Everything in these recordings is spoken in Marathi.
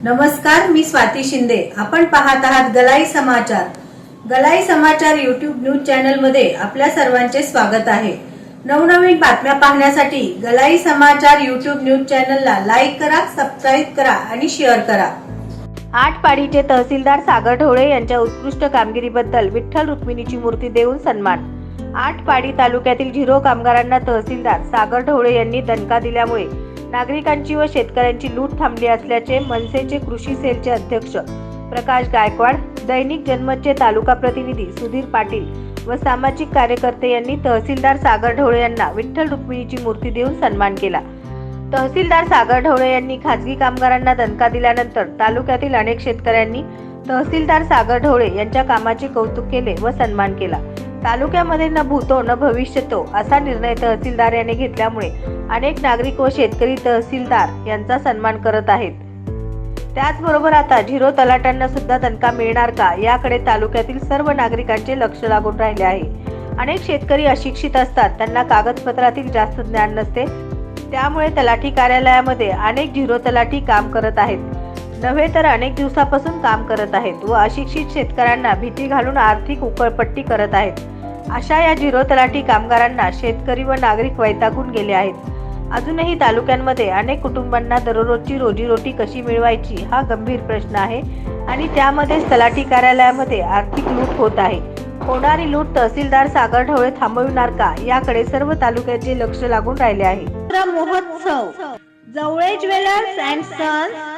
नमस्कार मी स्वाती शिंदे. आपण पाहत आहात गलाई समाचार. गलाई समाचार युट्यूब न्यूज चॅनलमध्ये आपल्या सर्वांचे स्वागत आहे. नवनवीन बातम्या पाहण्यासाठी गलाई समाचार युट्यूब न्यूज चॅनलला लाईक करा सबस्क्राईब करा आणि शेअर करा. आटपाडीचे तहसीलदार सागर ढोळे यांच्या उत्कृष्ट कामगिरीबद्दल विठ्ठल रुक्मिणीची मूर्ती देऊन सन्मान. आटपाडी तालुक्यातील झिरो कामगारांना तहसीलदार सागर ढोळे यांनी दणका दिल्यामुळे नागरिकांची व शेतकऱ्यांची लूट थांबली असल्याचे मनसेचे कृषी सेलचे अध्यक्ष प्रकाश गायकवाड दैनिक जनमतचे तालुका प्रतिनिधी सुधीर पाटील व सामाजिक कार्यकर्ते यांनी तहसीलदार सागर ढवळे यांना विठ्ठल रुक्मिणीची मूर्ती देऊन सन्मान केला. तहसीलदार सागर ढवळे यांनी खाजगी कामगारांना दणका दिल्यानंतर तालुक्यातील अनेक शेतकऱ्यांनी तहसीलदार सागर ढवळे यांच्या कामाचे कौतुक केले व सन्मान केला. तालुक्यामध्ये न भूतो न भविष्यतो असा निर्णय तहसीलदार यांनी घेतल्यामुळे अनेक नागरिक व शेतकरी तहसीलदार यांचा सन्मान करत आहेत. त्याचबरोबर आता झिरो तलाटांना सुद्धा दणका मिळणार का याकडे तालुक्यातील सर्व नागरिकांचे लक्ष लागून राहिले आहे. अनेक शेतकरी अशिक्षित असतात त्यांना कागदपत्रातील जास्त ज्ञान नसते. त्यामुळे तलाठी कार्यालयामध्ये अनेक झिरो तलाठी काम करत आहेत. नव्हे तर अनेक दिवसापासून काम करत आहेत व अशिक्षित शेतकऱ्यांना भीती घालून आर्थिक उकळपट्टी करत आहेत. अशा या झिरो तलाठी कामगारांना शेतकरी व नागरिक वैतागून गेले आहेत. अजूनही तालुक्यांमध्ये अनेक कुटुंबांना दररोजची रोजीरोटी कशी मिळवायची हा गंभीर प्रश्न आहे आणि त्यामध्येच तलाठी कार्यालयामध्ये आर्थिक लूट होत आहे. होणारी लूट तहसीलदार सागर ढवळे थांबविणार का? याकडे सर्व तालुक्याचे लक्ष लागून राहिले आहे. महोत्सव. जवळे jewellers and sons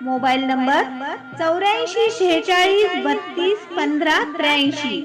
mobile number चौऱ्याऐंशी शेहेचाळीस बत्तीस पंधरा त्र्याऐंशी.